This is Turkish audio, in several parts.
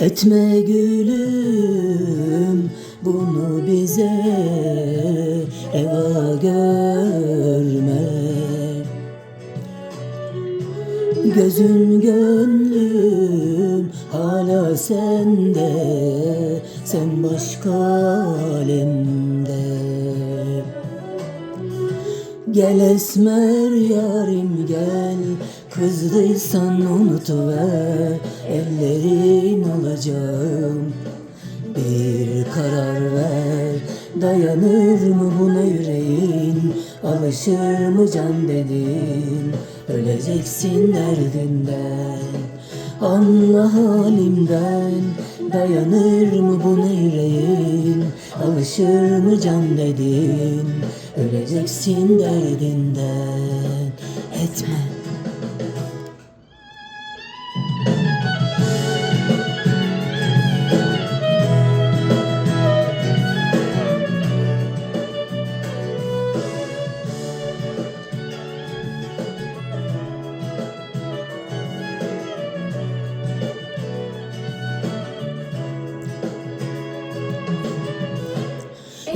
Etme gülüm bunu bize eva görme. Gözün gönlüm hala sende Sen başka alemde Gel esmer yarim gel. Kızdıysan unutuver Ellerin olacağım. Bir karar ver. Dayanır mı buna yüreğin? Alışır mı can dedin? Öleceksin derdinden Anla halimden Dayanır mı buna yüreğin Alışır mı can dedin? Öleceksin derdinden Etme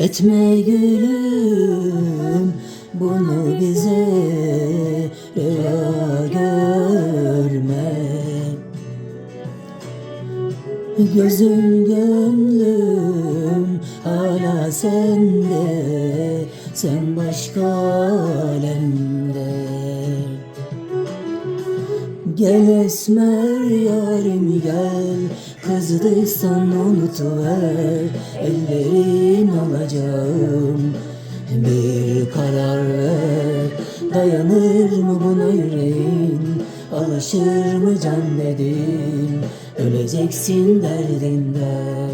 Etme gülüm bunu bize reva görme. Gözüm gönlüm hala sende Sen başka alemde. Gel esmer yarim gel Kızdıysan unutuver Ellerin olacağım. Bir karar ver Dayanır mı buna yüreğin? Alışır mı can dedin Öleceksin derdinden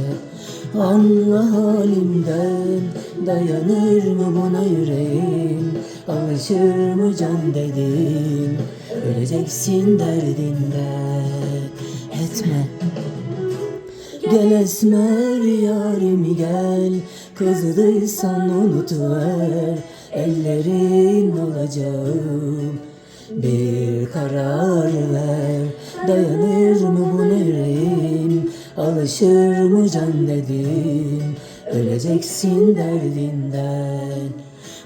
Anla halimden Dayanır mı buna yüreğin? Alışır mı can dedin Öleceksin derdinden Etme Gel esmer yarim gel Kızdıysan unutuver. Ellerin olacağım Bir karar ver. Dayanır mı bu yüreğin Alışır mı can dedin Öleceksin derdinden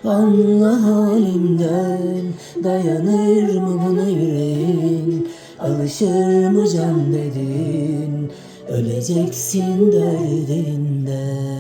Anla halimden. Dayanır mı buna yüreğin Alışır mı can dedin Öleceksin derdinden